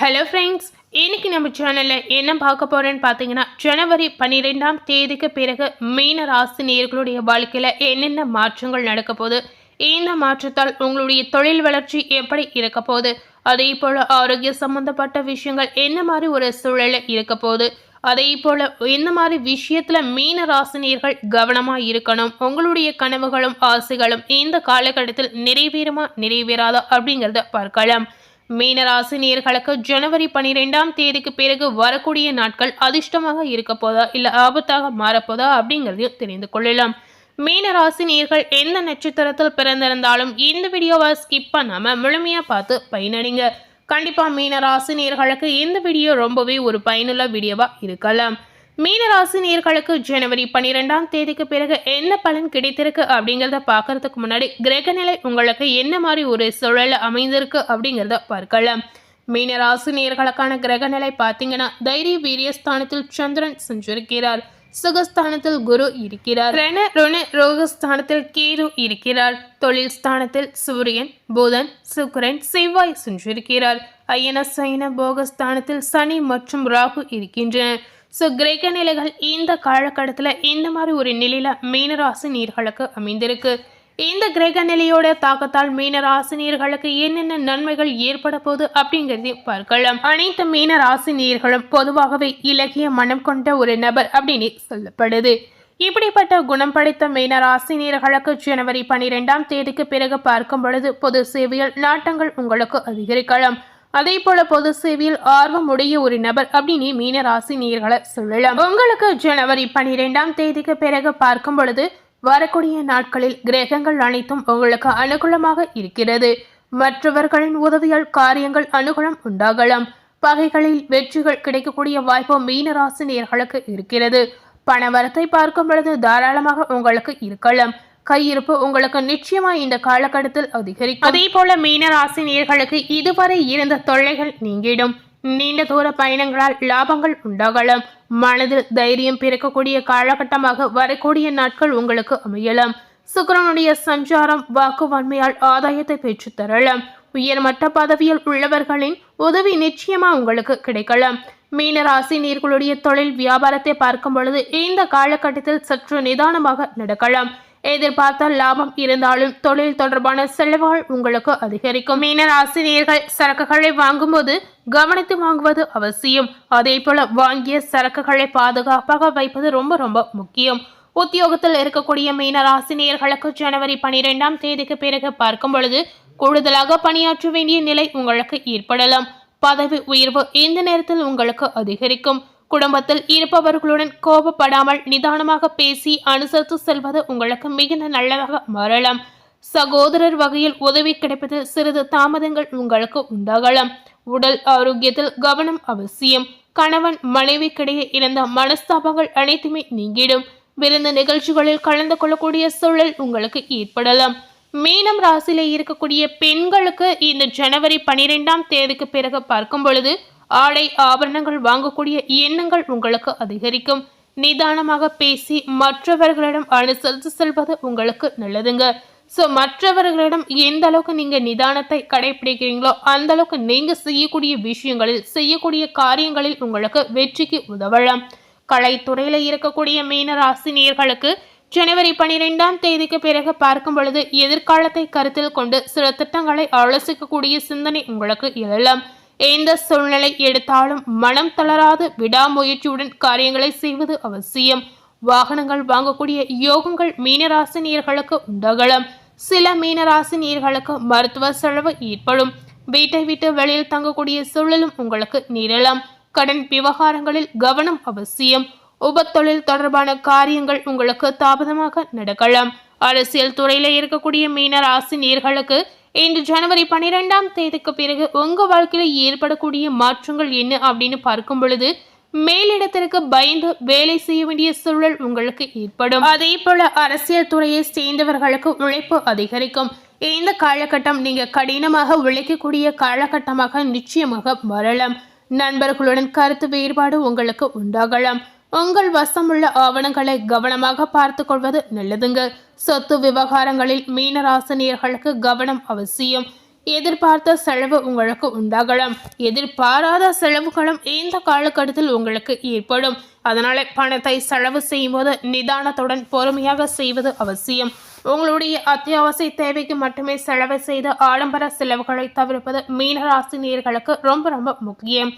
Hello friends இன்றைக்கி நம்ம சேனலில் என்ன பார்க்க போகிறேன்னு பார்த்தீங்கன்னா ஜனவரி பன்னிரெண்டாம் தேதிக்கு பிறகு மீன ராசி நேர்களுடைய வாழ்க்கையில் என்னென்ன மாற்றங்கள் நடக்க போகுது? இந்த மாற்றத்தால் உங்களுடைய தொழில் வளர்ச்சி எப்படி இருக்க போகுது? அதே போல் ஆரோக்கிய சம்மந்தப்பட்ட விஷயங்கள் என்ன மாதிரி ஒரு சூழலில் இருக்க போகுது? அதே போல் இந்த மாதிரி விஷயத்தில் மீன ராசினியர்கள் கவனமாக இருக்கணும். உங்களுடைய கனவுகளும் ஆசைகளும் இந்த காலகட்டத்தில் நிறைவேறுமா நிறைவேறாதா அப்படிங்கிறத பார்க்கலாம். மீனராசினியர்களுக்கு ஜனவரி பனிரெண்டாம் தேதிக்கு பிறகு வரக்கூடிய நாட்கள் அதிர்ஷ்டமாக இருக்க போதா இல்லை ஆபத்தாக மாறப்போதா அப்படிங்கிறதையும் தெரிந்து கொள்ளலாம். மீனராசினியர்கள் எந்த நட்சத்திரத்தில் பிறந்திருந்தாலும் இந்த வீடியோவை ஸ்கிப் பண்ணாமல் முழுமையாக பார்த்து பயனடைங்க. கண்டிப்பாக மீனராசினியர்களுக்கு இந்த வீடியோ ரொம்பவே ஒரு பயனுள்ள வீடியோவாக இருக்கலாம். மீனராசி நேர்களுக்கு ஜனவரி பன்னிரெண்டாம் தேதிக்கு பிறகு என்ன பலன் கிடைத்திருக்கு அப்படிங்கிறத பார்க்கறதுக்கு முன்னாடி கிரகநிலை உங்களுக்கு என்ன மாதிரி ஒரு சூழல் அமைந்திருக்கு அப்படிங்கிறத பார்க்கலாம். மீனராசி நேர்களுக்கான கிரகநிலை பார்த்தீங்கன்னா தைரிய வீரியஸ்தானத்தில் சந்திரன் சென்றிருக்கிறார் சுகஸ்தானத்தில் குரு இருக்கிறார். ரண ருண ரோகஸ்தானத்தில் கேது இருக்கிறார். தொழில் ஸ்தானத்தில் சூரியன் புதன் சுக்கரன் செவ்வாய் சென்றிருக்கிறார் அயன சைன போகஸ்தானத்தில் சனி மற்றும் ராகு இருக்கின்றனர் ஸோ கிரக நிலைகள் இந்த காலகட்டத்தில் இந்த மாதிரி ஒரு நிலையில் மீனராசி நீர்களுக்கு அமைந்திருக்கு. இந்த கிரக நிலையோட தாக்கத்தால் மீனராசி நீர்களுக்கு என்னென்ன நன்மைகள் ஏற்பட போகுது அப்படிங்கிறதையும் பார்க்கலாம். அனைத்து மீனராசி நீர்களும் பொதுவாகவே இலகிய மனம் கொண்ட ஒரு நபர் அப்படின்னு சொல்லப்படுது. இப்படிப்பட்ட குணம் படைத்த மீனராசி நீர்களுக்கு ஜனவரி பனிரெண்டாம் தேதிக்கு பிறகு பார்க்கும் பொழுது பொது சேவையில் நாட்டங்கள் உங்களுக்கு அதிகரிக்கலாம். அதே போல பொது சேவையில் ஆர்வம் உடைய ஒரு நபர் அப்படின்னு மீனராசி நேர்களை சொல்லலாம். உங்களுக்கு ஜனவரி பனிரெண்டாம் தேதிக்கு பிறகு பார்க்கும் பொழுது வரக்கூடிய நாட்களில் கிரகங்கள் அனைத்தும் உங்களுக்கு அனுகூலமாக இருக்கிறது. மற்றவர்களின் உதவியால் காரியங்கள் அனுகூலம் உண்டாகலாம். பகைகளில் வெற்றிகள் கிடைக்கக்கூடிய வாய்ப்பு மீனராசி நேர்களுக்கு இருக்கிறது. பணவரத்தை பார்க்கும் பொழுது தாராளமாக உங்களுக்கு இருக்கலாம். கையிருப்பு உங்களுக்கு நிச்சயமா இந்த காலகட்டத்தில் அதிகரிக்கும். அதே போல மீனராசி நேர்களுக்கு இதுவரை இருந்த தொல்லைகள் நீங்கிடும். நீண்ட தூர பயணங்களால் லாபங்கள் உண்டாகலாம். மனதில் தைரியம் பிறக்கக்கூடிய காலகட்டமாக வரக்கூடிய நாட்கள் உங்களுக்கு அமையலாம். சுக்கரனுடைய சஞ்சாரம் வாக்குவன்மையால் ஆதாயத்தை பெற்று தரலாம். உயர்மட்ட பதவியில் உள்ளவர்களின் உதவி நிச்சயமா உங்களுக்கு கிடைக்கலாம். மீனராசி நீர்களுடைய தொழில் வியாபாரத்தை பார்க்கும் பொழுது இந்த காலகட்டத்தில் சற்று நிதானமாக நடக்கலாம். எதிர்பார்த்த லாபம் இருந்தாலும் தொழில் தொடர்பான செலவுகள் உங்களுக்கு அதிகரிக்கும். மீன ஆசிரியர்கள் சரக்குகளை வாங்கும்போது கவனித்து வாங்குவது அவசியம். அதே போல வாங்கிய சரக்குகளை பாதுகாப்பாக வைப்பது ரொம்ப ரொம்ப முக்கியம். உத்தியோகத்தில் இருக்கக்கூடிய மீன ராசினியர்களுக்கு ஜனவரி பனிரெண்டாம் தேதிக்கு பிறகு பார்க்கும் பொழுது கூடுதலாக பணியாற்ற வேண்டிய நிலை உங்களுக்கு ஏற்படலாம். பதவி உயர்வு இந்த நேரத்தில் உங்களுக்கு அதிகரிக்கும். குடும்பத்தில் இருப்பவர்களுடன் கோபப்படாமல் நிதானமாக பேசி அனுசரித்து செல்வது உங்களுக்கு மிகுந்த நல்லதாக மாறலாம். சகோதரர் வகையில் உதவி கிடைப்பதில் சிறிது தாமதங்கள் உங்களுக்கு உண்டாகலாம். உடல் ஆரோக்கியத்தில் கவனம் அவசியம். கணவன் மனைவிக்கிடையே இருந்த மனஸ்தாபங்கள் அனைத்துமே நீங்கிடும். விருந்த நிகழ்ச்சிகளில் கலந்து கொள்ளக்கூடிய சூழல் உங்களுக்கு ஏற்படலாம். மீனம் ராசியில இருக்கக்கூடிய பெண்களுக்கு இந்த ஜனவரி பனிரெண்டாம் தேதிக்கு பிறகு பார்க்கும் பொழுது ஆடை ஆபரணங்கள் வாங்கக்கூடிய எண்ணங்கள் உங்களுக்கு அதிகரிக்கும். நிதானமாக பேசி மற்றவர்களிடம் அனுசரித்து செல்வது உங்களுக்கு நல்லதுங்க. ஸோ மற்றவர்களிடம் எந்த அளவுக்கு நீங்கள் நிதானத்தை கடைபிடிக்கிறீங்களோ அந்த அளவுக்கு நீங்கள் செய்யக்கூடிய விஷயங்களில் செய்யக்கூடிய காரியங்களில் உங்களுக்கு வெற்றிக்கு உதவலாம். கலைத்துறையில் இருக்கக்கூடிய மீன ராசினியர்களுக்கு ஜனவரி பனிரெண்டாம் தேதிக்கு பிறகு பார்க்கும் பொழுது எதிர்காலத்தை கருத்தில் கொண்டு சில திட்டங்களை ஆலோசிக்கக்கூடிய சிந்தனை உங்களுக்கு எழலாம். எந்த சூழ்நிலை எடுத்தாலும் மனம் தளராது விடாமுயற்சியுடன் காரியங்களை செய்வது அவசியம். வாகனங்கள் வாங்கக்கூடிய யோகங்கள் மீனராசினியர்களுக்கு உண்டாகலாம் சில மீனராசினியர்களுக்கு மருத்துவ செலவு ஏற்படும். வீட்டை விட்டு வெளியில் தங்கக்கூடிய சூழலும் உங்களுக்கு நேரலாம். கடன் விவகாரங்களில் கவனம் அவசியம். உபத்தொழில் தொடர்பான காரியங்கள் உங்களுக்கு தாமதமாக நடக்கலாம். அரசியல் துறையில் இருக்கக்கூடிய மீன ராசி நேர்களுக்கு இன்று ஜனவரி பனிரெண்டாம் தேதிக்கு பிறகு உங்கள் வாழ்க்கையில் ஏற்படக்கூடிய மாற்றங்கள் என்ன அப்படின்னு பார்க்கும் பொழுது மேலிடத்திற்கு பயந்து வேலை செய்ய வேண்டிய சூழல் உங்களுக்கு ஏற்படும். அதே போல அரசியல் துறையை சேர்ந்தவர்களுக்கு உழைப்பு அதிகரிக்கும். இந்த காலகட்டம் நீங்க கடினமாக உழைக்கக்கூடிய காலகட்டமாக நிச்சயமாக வரலாம் நண்பர்களுடன் கருத்து வேறுபாடு உங்களுக்கு உண்டாகலாம். உங்கள் வசமுள்ள ஆவணங்களை கவனமாக பார்த்து கொள்வது நல்லதுங்க. சொத்து விவகாரங்களில் மீனராசினியர்களுக்கு கவனம் அவசியம். எதிர்பார்த்த செலவு உங்களுக்கு உண்டாகலாம். எதிர்பாராத செலவுகளும் இந்த காலகட்டத்தில் உங்களுக்கு ஏற்படும். அதனால பணத்தை செலவு செய்யும்போது நிதானத்துடன் பொறுமையாக செய்வது அவசியம். உங்களுடைய அத்தியாவசிய தேவைக்கு மட்டுமே செலவு செய்து ஆடம்பர செலவுகளை தவிர்ப்பது மீனராசினியர்களுக்கு ரொம்ப ரொம்ப முக்கியம்.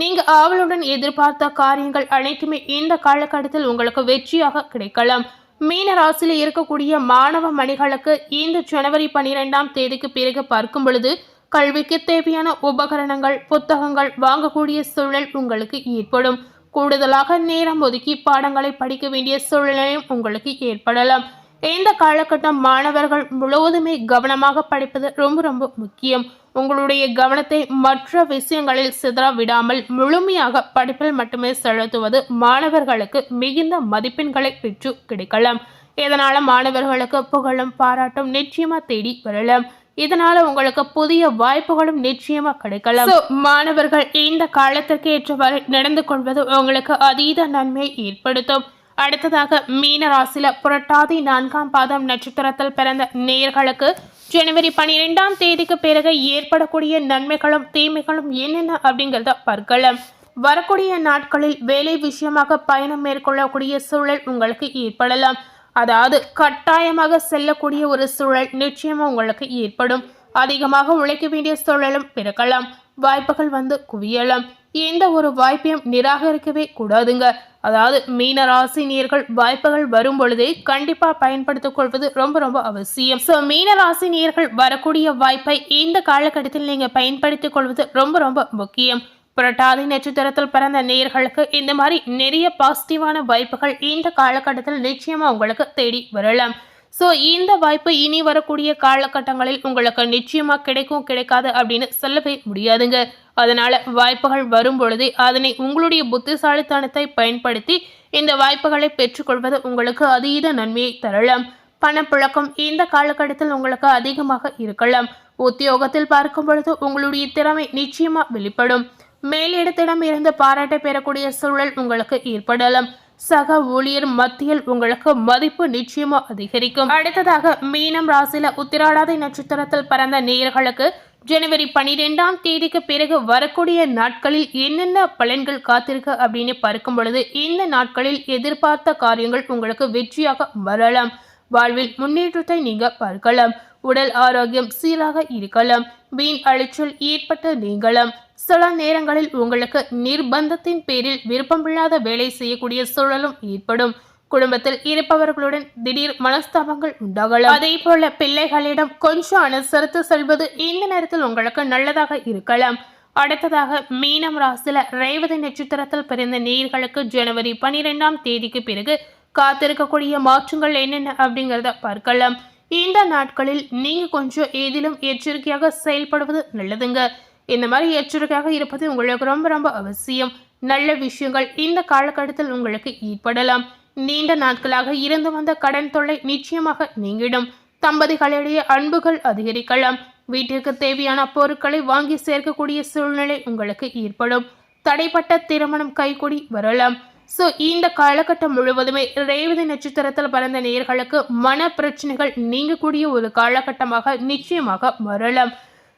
நீங்கள் ஆவலுடன் எதிர்பார்த்த காரியங்கள் அனைத்துமே இந்த காலகட்டத்தில் உங்களுக்கு வெற்றியாக கிடைக்கலாம். மீன ராசியில் இருக்கக்கூடிய மாணவ மணிகளுக்கு இந்த ஜனவரி பனிரெண்டாம் தேதிக்கு பிறகு பார்க்கும் பொழுது கல்விக்கு தேவையான உபகரணங்கள் புத்தகங்கள் வாங்கக்கூடிய சூழல் உங்களுக்கு ஏற்படும். கூடுதலாக நேரம் ஒதுக்கி பாடங்களை படிக்க வேண்டிய சூழ்நிலையும் உங்களுக்கு ஏற்படலாம். இந்த காலகட்டம் மாணவர்கள் முழுவதுமே கவனமாக படிப்பது ரொம்ப ரொம்ப முக்கியம். உங்களுடைய கவனத்தை மற்ற விஷயங்களில் சிதற விடாமல் முழுமையாக படிப்பில் மட்டுமே செலுத்துவது மாணவர்களுக்கு மிகுந்த மதிப்பெண்களை பெற்று கிடைக்கலாம். இதனால மாணவர்களுக்கு புகழும் பாராட்டும் நிச்சயமா தேடி வரலாம். இதனால உங்களுக்கு புதிய வாய்ப்புகளும் நிச்சயமா கிடைக்கலாம். மாணவர்கள் இந்த காலத்திற்கு ஏற்றவாறு நடந்து கொள்வது உங்களுக்கு அதீத நன்மை ஏற்படுத்தும். அடுத்ததாக மீனராசில புரட்டாதி நான்காம் பாதம் நட்சத்திரத்தில் பிறந்த நேர்களுக்கு ஜனவரி பனிரெண்டாம் தேதிக்கு பிறகு ஏற்படக்கூடிய நன்மைகளும் தீமைகளும் என்னென்ன அப்படிங்கிறத பார்க்கலாம். வரக்கூடிய நாட்களில் வேலை விஷயமாக பயணம் மேற்கொள்ளக்கூடிய சூழல் உங்களுக்கு ஏற்படலாம். அதாவது கட்டாயமாக செல்லக்கூடிய ஒரு சூழல் நிச்சயமாக உங்களுக்கு ஏற்படும். அதிகமாக உழைக்க வேண்டிய சூழலும் பிறக்கலாம். வாய்ப்புகள் வந்து குவியலாம். எந்த ஒரு வாய்ப்பையும் நிராகரிக்கவே கூடாதுங்க. அதாவது மீன ராசினியர்கள் வாய்ப்புகள் வரும் பொழுதே கண்டிப்பா பயன்படுத்திக் கொள்வது ரொம்ப ரொம்ப அவசியம். ஸோ மீன ராசினியர்கள் வரக்கூடிய வாய்ப்பை இந்த காலகட்டத்தில் நீங்க பயன்படுத்திக் கொள்வது ரொம்ப ரொம்ப முக்கியம். புரட்டாதி நட்சத்திரத்தில் பிறந்த நேர்களுக்கு இந்த மாதிரி நிறைய பாசிட்டிவான வாய்ப்புகள் இந்த காலகட்டத்தில் நிச்சயமா உங்களுக்கு தேடி வரலாம். ஸோ இந்த வாய்ப்பு இனி வரக்கூடிய காலகட்டங்களில் உங்களுக்கு நிச்சயமாக கிடைக்கும் கிடைக்காது அப்படின்னு சொல்லவே முடியாதுங்க. அதனால் வாய்ப்புகள் வரும் பொழுது அதனை உங்களுடைய புத்திசாலித்தனத்தை பயன்படுத்தி இந்த வாய்ப்புகளை பெற்றுக்கொள்வது உங்களுக்கு அதீத நன்மையை தரலாம். பணப்புழக்கம் இந்த காலகட்டத்தில் உங்களுக்கு அதிகமாக இருக்கலாம். உத்தியோகத்தில் பார்க்கும் பொழுது உங்களுடைய திறமை நிச்சயமாக வெளிப்படும். மேலிடத்திடம் இருந்து பாராட்டை பெறக்கூடிய சூழல் உங்களுக்கு ஏற்படலாம். சக ஊழியர் மத்தியில் உங்களுக்கு மதிப்பு நிச்சயமா அதிகரிக்கும். அடுத்ததாக மீனம் ராசியில உத்திராடாதை நட்சத்திரத்தில் பிறந்த நேயர்களுக்கு ஜனவரி பனிரெண்டாம் தேதிக்கு பிறகு வரக்கூடிய நாட்களில் என்னென்ன பலன்கள் காத்திருக்கு அப்படின்னு பார்க்கும் பொழுது இந்த நாட்களில் எதிர்பார்த்த காரியங்கள் உங்களுக்கு வெற்றியாக வரலாம். வாழ்வில் முன்னேற்றத்தை நீங்க பார்க்கலாம். உடல் ஆரோக்கியம் சீராக இருக்கலாம். வீண் அலைச்சல் ஏற்பட்டு நீங்கலாம். சில நேரங்களில் உங்களுக்கு நிர்பந்தத்தின் பேரில் விருப்பமில்லாத வேலை செய்யக்கூடிய சூழலும் ஏற்படும். குடும்பத்தில் இருப்பவர்களுடன் திடீர் மனஸ்தாபங்கள் உண்டாகலாம். அதே போல பிள்ளைகளிடம் கொஞ்சம் அனுசரித்து செல்வது இந்த நேரத்தில் உங்களுக்கு நல்லதாக இருக்கலாம். அடுத்ததாக மீனம் ராசில ரேவதி நட்சத்திரத்தில் பிறந்த நீர்களுக்கு ஜனவரி பனிரெண்டாம் தேதிக்கு பிறகு காத்திருக்கக்கூடிய மாற்றங்கள் என்னென்ன அப்படிங்கிறத பார்க்கலாம். இந்த நாட்களில் நீங்க கொஞ்சம் ஏதிலும் எச்சரிக்கையாக செயல்படுவது நல்லதுங்க. இந்த மாதிரி எச்சரிக்கையாக இருப்பது உங்களுக்கு ரொம்ப ரொம்ப அவசியம். நல்ல விஷயங்கள் இந்த காலகட்டத்தில் உங்களுக்கு ஏற்படலாம். நீண்ட நாட்களாக இருந்து வந்த கடன் தொல்லை நிச்சயமாக நீங்கிடும். தம்பதிகளிடையே அன்புகள் அதிகரிக்கலாம். வீட்டிற்கு தேவையான பொருட்களை வாங்கி சேர்க்கக்கூடிய சூழ்நிலை உங்களுக்கு ஏற்படும். தடைப்பட்ட திருமணம் கைகூடி வரலாம். ஸோ இந்த காலகட்டம் முழுவதுமே ரேவதி நட்சத்திரத்தில் பிறந்த நேயர்களுக்கு மன பிரச்சனைகள் நீங்கக்கூடிய ஒரு காலகட்டமாக நிச்சயமாக வரலாம்.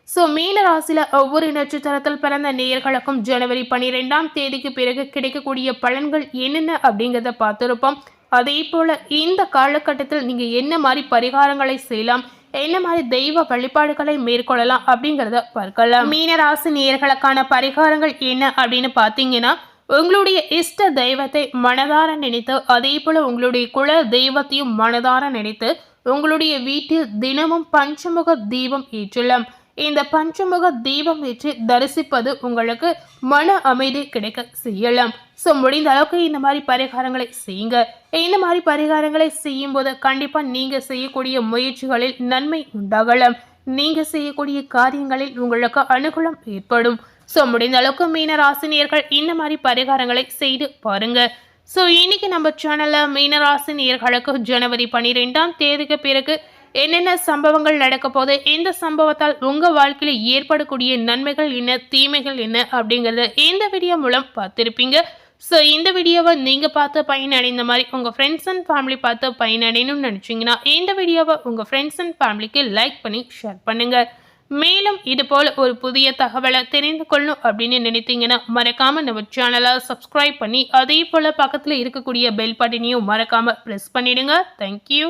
ஸோ மீன ராசியில் ஒவ்வொரு நட்சத்திரத்தில் பிறந்த நேயர்களுக்கும் ஜனவரி பனிரெண்டாம் தேதிக்கு பிறகு கிடைக்கக்கூடிய பலன்கள் என்னென்ன அப்படிங்கிறத பார்த்துருப்போம். அதே போல் இந்த காலகட்டத்தில் நீங்கள் என்ன மாதிரி பரிகாரங்களை செய்யலாம் என்ன மாதிரி தெய்வ வழிபாடுகளை மேற்கொள்ளலாம் அப்படிங்கிறத பார்க்கலாம். மீனராசி நேயர்களுக்கான பரிகாரங்கள் என்ன அப்படின்னு பார்த்தீங்கன்னா உங்களுடைய இஷ்ட தெய்வத்தை மனதார நினைத்து அதே போல் உங்களுடைய குல தெய்வத்தையும் மனதார நினைத்து உங்களுடைய வீட்டில் தினமும் பஞ்சமுக தீபம் ஏற்றலாம். இந்த பஞ்சமுக தீபம் ஏற்றி தரிசிப்பது உங்களுக்கு மன அமைதி கிடைக்க செய்யலாம். ஸோ முடிந்த அளவுக்கு இந்த மாதிரி பரிகாரங்களை செய்யுங்க. இந்த மாதிரி பரிகாரங்களை செய்யும் போது கண்டிப்பாக நீங்கள் செய்யக்கூடிய முயற்சிகளில் நன்மை உண்டாகலாம். நீங்கள் செய்யக்கூடிய காரியங்களில் உங்களுக்கு அனுகூலம் ஏற்படும். ஸோ முடிந்த அளவுக்கு மீன ராசினியர்கள் இந்த மாதிரி பரிகாரங்களை செய்து பாருங்க. ஸோ இன்னைக்கு நம்ம சேனலில் மீனராசினியர்களுக்கு ஜனவரி பன்னிரெண்டாம் தேதிக்கு பிறகு என்னென்ன சம்பவங்கள் நடக்க போது இந்த சம்பவத்தால் உங்கள் வாழ்க்கையில் ஏற்படக்கூடிய நன்மைகள் என்ன தீமைகள் என்ன அப்படிங்கிறத இந்த வீடியோ மூலம் பார்த்துருப்பீங்க. ஸோ இந்த வீடியோவை நீங்கள் பார்த்து பயனடைந்த மாதிரி உங்கள் ஃப்ரெண்ட்ஸ் அண்ட் ஃபேமிலி பார்த்து பயனடையணும்னு நினச்சிங்கன்னா இந்த வீடியோவை உங்கள் ஃப்ரெண்ட்ஸ் அண்ட் ஃபேமிலிக்கு லைக் பண்ணி ஷேர் பண்ணுங்கள் மேலும் இதுபோல் ஒரு புதிய தகவலை தெரிந்து கொள்ளணும் அப்படின்னு நினைத்தீங்கன்னா மறக்காமல் நம்ம சேனலை சப்ஸ்கிரைப் பண்ணி அதே போல் பக்கத்தில் இருக்கக்கூடிய பெல் பட்டனையும் மறக்காமல் ப்ரெஸ் பண்ணிவிடுங்க தேங்க்யூ